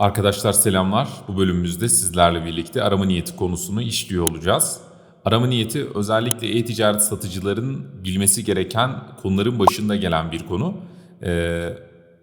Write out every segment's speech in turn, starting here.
Arkadaşlar selamlar. Bu bölümümüzde sizlerle birlikte arama niyeti konusunu işliyor olacağız. Arama niyeti özellikle e-ticaret satıcıların bilmesi gereken konuların başında gelen bir konu. Ee,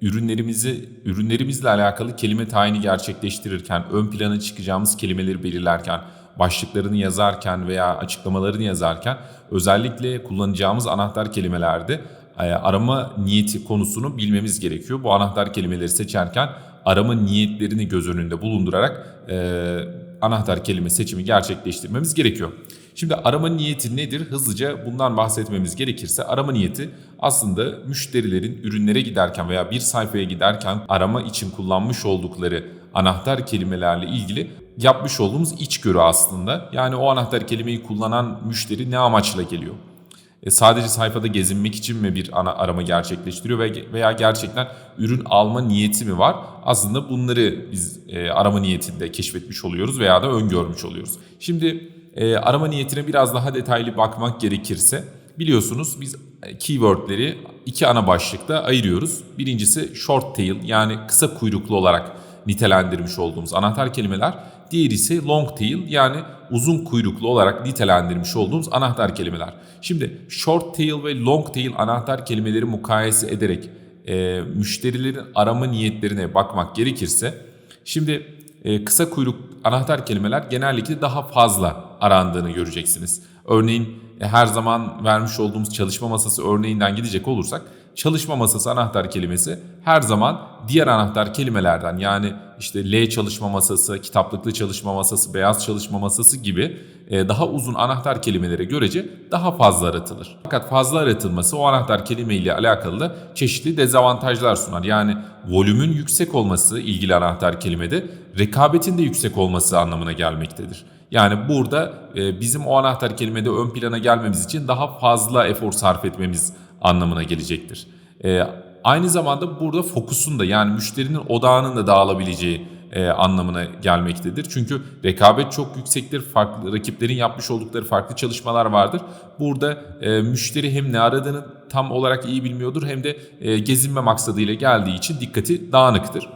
ürünlerimizi ürünlerimizle alakalı kelime tayini gerçekleştirirken, ön plana çıkacağımız kelimeleri belirlerken, başlıklarını yazarken veya açıklamalarını yazarken özellikle kullanacağımız anahtar kelimelerde e, arama niyeti konusunu bilmemiz gerekiyor. Bu anahtar kelimeleri seçerken arama niyetlerini göz önünde bulundurarak e, anahtar kelime seçimi gerçekleştirmemiz gerekiyor. Şimdi arama niyeti nedir? Hızlıca bundan bahsetmemiz gerekirse arama niyeti aslında müşterilerin ürünlere giderken veya bir sayfaya giderken arama için kullanmış oldukları anahtar kelimelerle ilgili yapmış olduğumuz içgörü aslında. Yani o anahtar kelimeyi kullanan müşteri ne amaçla geliyor? E, sadece sayfada gezinmek için mi bir ana arama gerçekleştiriyor ve- veya gerçekten ürün alma niyeti mi var? Aslında bunları biz e, arama niyetinde keşfetmiş oluyoruz veya da öngörmüş oluyoruz. Şimdi e, arama niyetine biraz daha detaylı bakmak gerekirse biliyorsunuz biz keywordleri iki ana başlıkta ayırıyoruz. Birincisi short tail yani kısa kuyruklu olarak nitelendirmiş olduğumuz anahtar kelimeler. Diğeri ise long tail yani uzun kuyruklu olarak nitelendirmiş olduğumuz anahtar kelimeler. Şimdi short tail ve long tail anahtar kelimeleri mukayese ederek e, müşterilerin arama niyetlerine bakmak gerekirse şimdi e, kısa kuyruk anahtar kelimeler genellikle daha fazla arandığını göreceksiniz. Örneğin her zaman vermiş olduğumuz çalışma masası örneğinden gidecek olursak çalışma masası anahtar kelimesi her zaman diğer anahtar kelimelerden yani işte L çalışma masası, kitaplıklı çalışma masası, beyaz çalışma masası gibi e, daha uzun anahtar kelimelere görece daha fazla aratılır. Fakat fazla aratılması o anahtar kelime ile alakalı da çeşitli dezavantajlar sunar. Yani volümün yüksek olması ilgili anahtar kelimede rekabetin de yüksek olması anlamına gelmektedir. Yani burada e, bizim o anahtar kelimede ön plana gelmemiz için daha fazla efor sarf etmemiz anlamına gelecektir. E, aynı zamanda burada fokusun da yani müşterinin odağının da dağılabileceği e, anlamına gelmektedir. Çünkü rekabet çok yüksektir. Farklı rakiplerin yapmış oldukları farklı çalışmalar vardır. Burada müşteri hem ne aradığını tam olarak iyi bilmiyordur hem de gezinme maksadıyla geldiği için dikkati dağınıktır.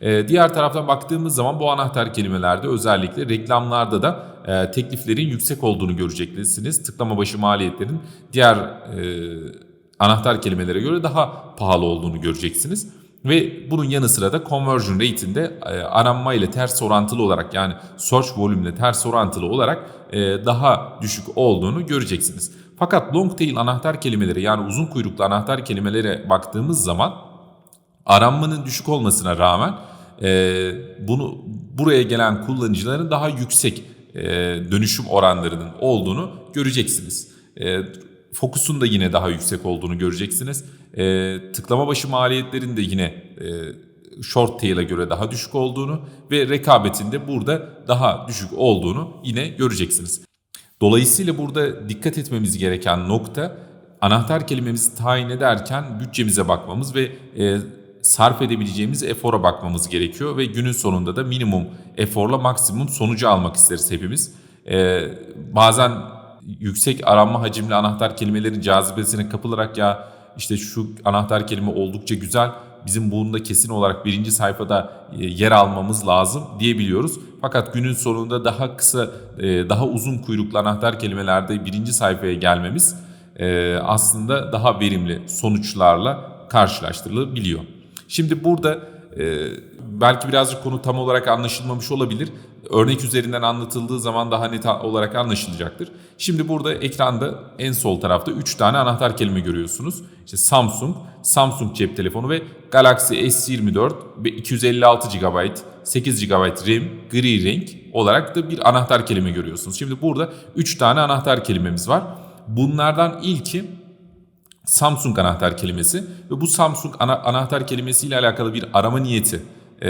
Ee, diğer taraftan baktığımız zaman bu anahtar kelimelerde özellikle reklamlarda da e, tekliflerin yüksek olduğunu göreceksiniz. Tıklama başı maliyetlerin diğer e, anahtar kelimelere göre daha pahalı olduğunu göreceksiniz. Ve bunun yanı sıra da conversion rate'inde e, aranma ile ters orantılı olarak yani search volume ile ters orantılı olarak e, daha düşük olduğunu göreceksiniz. Fakat long tail anahtar kelimeleri yani uzun kuyruklu anahtar kelimelere baktığımız zaman aranmanın düşük olmasına rağmen e, bunu buraya gelen kullanıcıların daha yüksek e, dönüşüm oranlarının olduğunu göreceksiniz. E, fokusun da yine daha yüksek olduğunu göreceksiniz. E, tıklama başı maliyetlerin de yine e, short tail'a göre daha düşük olduğunu ve rekabetin de burada daha düşük olduğunu yine göreceksiniz. Dolayısıyla burada dikkat etmemiz gereken nokta anahtar kelimemizi tayin ederken bütçemize bakmamız ve e, sarf edebileceğimiz efora bakmamız gerekiyor ve günün sonunda da minimum eforla maksimum sonucu almak isteriz hepimiz. E, bazen yüksek aranma hacimli anahtar kelimelerin cazibesine kapılarak ya işte şu anahtar kelime oldukça güzel bizim bunda kesin olarak birinci sayfada e, yer almamız lazım diyebiliyoruz. Fakat günün sonunda daha kısa, e, daha uzun kuyruklu anahtar kelimelerde birinci sayfaya gelmemiz e, aslında daha verimli sonuçlarla karşılaştırılabiliyor. Şimdi burada belki birazcık konu tam olarak anlaşılmamış olabilir. Örnek üzerinden anlatıldığı zaman daha net olarak anlaşılacaktır. Şimdi burada ekranda en sol tarafta 3 tane anahtar kelime görüyorsunuz. İşte Samsung, Samsung cep telefonu ve Galaxy S24 ve 256 GB, 8 GB RAM, gri renk olarak da bir anahtar kelime görüyorsunuz. Şimdi burada 3 tane anahtar kelimemiz var. Bunlardan ilki Samsung anahtar kelimesi ve bu Samsung ana, anahtar kelimesiyle alakalı bir arama niyeti e,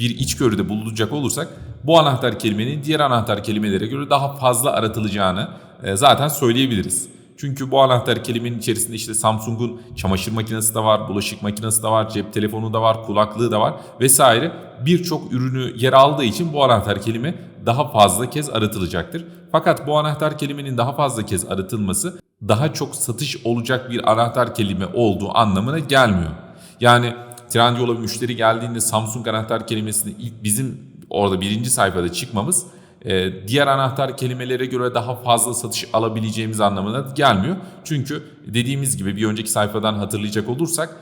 bir içgörüde bulunacak olursak bu anahtar kelimenin diğer anahtar kelimelere göre daha fazla aratılacağını e, zaten söyleyebiliriz. Çünkü bu anahtar kelimenin içerisinde işte Samsung'un çamaşır makinesi de var, bulaşık makinesi de var, cep telefonu da var, kulaklığı da var vesaire. Birçok ürünü yer aldığı için bu anahtar kelime daha fazla kez aratılacaktır. Fakat bu anahtar kelimenin daha fazla kez aratılması daha çok satış olacak bir anahtar kelime olduğu anlamına gelmiyor. Yani Trendyol'a müşteri geldiğinde Samsung anahtar kelimesini ilk bizim orada birinci sayfada çıkmamız e, diğer anahtar kelimelere göre daha fazla satış alabileceğimiz anlamına gelmiyor. Çünkü dediğimiz gibi bir önceki sayfadan hatırlayacak olursak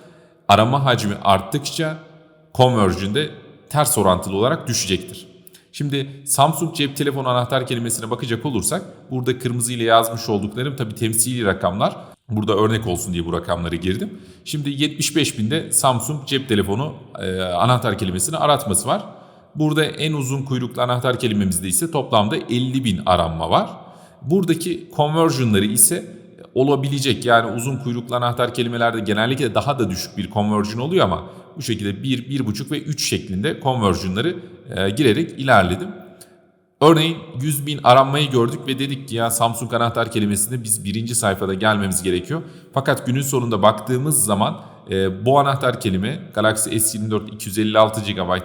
arama hacmi arttıkça conversion de ters orantılı olarak düşecektir. Şimdi Samsung cep telefonu anahtar kelimesine bakacak olursak burada kırmızı ile yazmış olduklarım tabi temsili rakamlar. Burada örnek olsun diye bu rakamları girdim. Şimdi 75 binde Samsung cep telefonu e, anahtar kelimesini aratması var. Burada en uzun kuyruklu anahtar kelimemizde ise toplamda 50 bin aranma var. Buradaki conversionları ise olabilecek yani uzun kuyruklu anahtar kelimelerde genellikle daha da düşük bir conversion oluyor ama bu şekilde 1, 1.5 ve 3 şeklinde conversionları e, girerek ilerledim. Örneğin 100 bin aranmayı gördük ve dedik ki ya Samsung anahtar kelimesinde biz birinci sayfada gelmemiz gerekiyor. Fakat günün sonunda baktığımız zaman e, bu anahtar kelime Galaxy S24 256 GB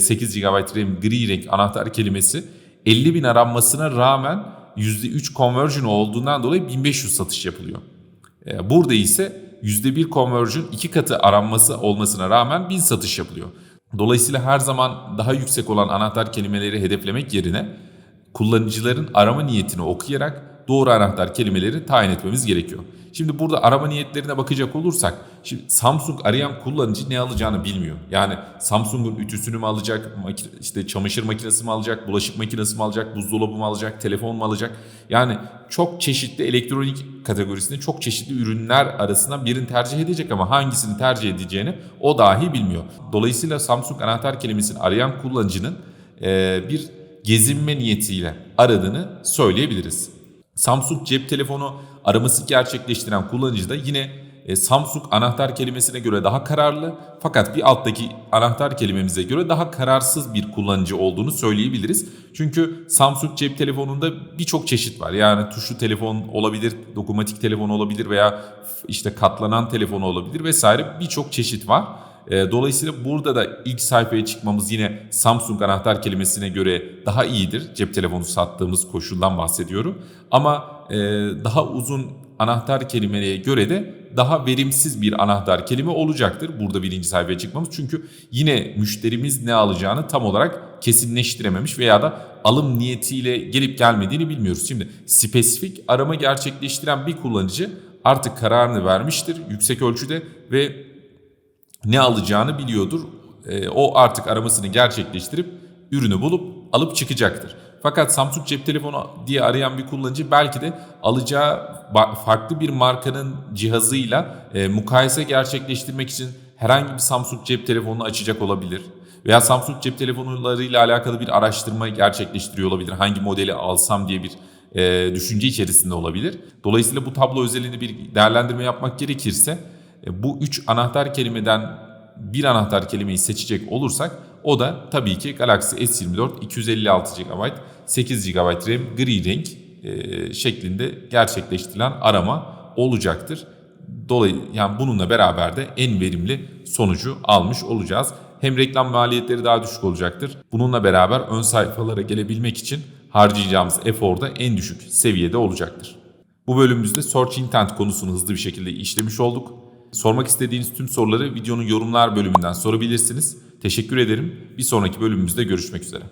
8 GB RAM gri renk anahtar kelimesi 50 bin aranmasına rağmen %3 conversion olduğundan dolayı 1500 satış yapılıyor. E, burada ise %1 conversion iki katı aranması olmasına rağmen 1000 satış yapılıyor. Dolayısıyla her zaman daha yüksek olan anahtar kelimeleri hedeflemek yerine kullanıcıların arama niyetini okuyarak doğru anahtar kelimeleri tayin etmemiz gerekiyor. Şimdi burada arama niyetlerine bakacak olursak, şimdi Samsung arayan kullanıcı ne alacağını bilmiyor. Yani Samsung'un ütüsünü mü alacak, işte çamaşır makinesi mi alacak, bulaşık makinesi mi alacak, buzdolabı mı alacak, telefon mu alacak? Yani çok çeşitli elektronik kategorisinde çok çeşitli ürünler arasından birini tercih edecek ama hangisini tercih edeceğini o dahi bilmiyor. Dolayısıyla Samsung anahtar kelimesini arayan kullanıcının bir gezinme niyetiyle aradığını söyleyebiliriz. Samsung cep telefonu araması gerçekleştiren kullanıcı da yine e, Samsung anahtar kelimesine göre daha kararlı fakat bir alttaki anahtar kelimemize göre daha kararsız bir kullanıcı olduğunu söyleyebiliriz. Çünkü Samsung cep telefonunda birçok çeşit var. Yani tuşlu telefon olabilir, dokunmatik telefon olabilir veya işte katlanan telefon olabilir vesaire birçok çeşit var. E, dolayısıyla burada da ilk sayfaya çıkmamız yine Samsung anahtar kelimesine göre daha iyidir. Cep telefonu sattığımız koşuldan bahsediyorum. Ama e, daha uzun anahtar kelimelere göre de daha verimsiz bir anahtar kelime olacaktır. Burada birinci sayfaya çıkmamız. Çünkü yine müşterimiz ne alacağını tam olarak kesinleştirememiş veya da alım niyetiyle gelip gelmediğini bilmiyoruz. Şimdi spesifik arama gerçekleştiren bir kullanıcı artık kararını vermiştir yüksek ölçüde ve ne alacağını biliyordur. E, o artık aramasını gerçekleştirip ürünü bulup alıp çıkacaktır. Fakat Samsung cep telefonu diye arayan bir kullanıcı belki de alacağı farklı bir markanın cihazıyla e, mukayese gerçekleştirmek için herhangi bir Samsung cep telefonunu açacak olabilir. Veya Samsung cep telefonlarıyla alakalı bir araştırma gerçekleştiriyor olabilir. Hangi modeli alsam diye bir e, düşünce içerisinde olabilir. Dolayısıyla bu tablo özelinde bir değerlendirme yapmak gerekirse bu üç anahtar kelimeden bir anahtar kelimeyi seçecek olursak o da tabii ki Galaxy S24 256 GB 8 GB RAM gri renk e, şeklinde gerçekleştirilen arama olacaktır. Dolayı yani bununla beraber de en verimli sonucu almış olacağız. Hem reklam maliyetleri daha düşük olacaktır. Bununla beraber ön sayfalara gelebilmek için harcayacağımız efor da en düşük seviyede olacaktır. Bu bölümümüzde Search Intent konusunu hızlı bir şekilde işlemiş olduk. Sormak istediğiniz tüm soruları videonun yorumlar bölümünden sorabilirsiniz. Teşekkür ederim. Bir sonraki bölümümüzde görüşmek üzere.